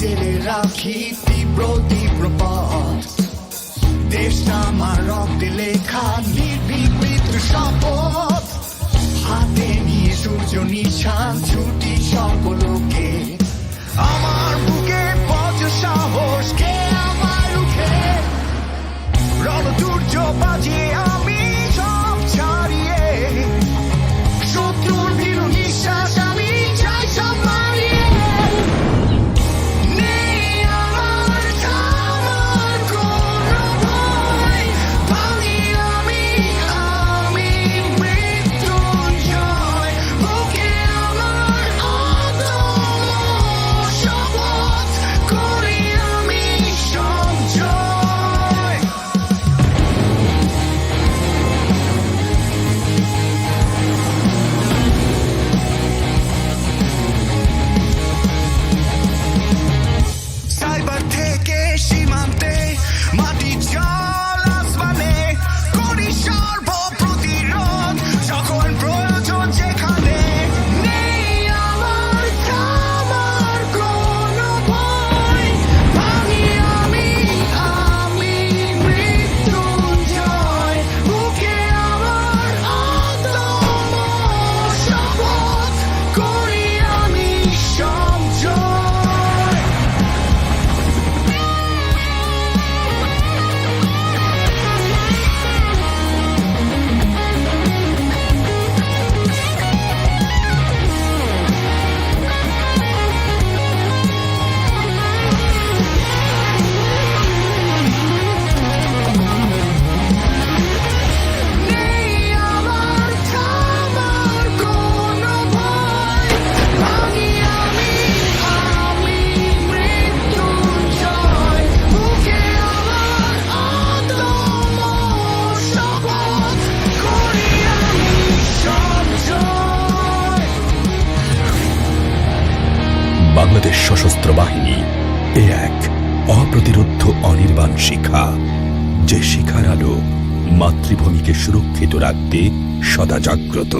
জেলে রাখি তীব্র তীব্র পথ। দেশটা আমার রক্তে লেখা নির্বিবৃত শপথ। হাতে নিয়ে সূর্য নিশান ছুটি সকল বাংলাদেশ সশস্ত্র বাহিনী, এ এক অপ্রতিরোধ অনির্বাণ শিখা, যে শিখার আলো মাতৃভূমিকে সুরক্ষিত রাখতে সদা জাগ্রত।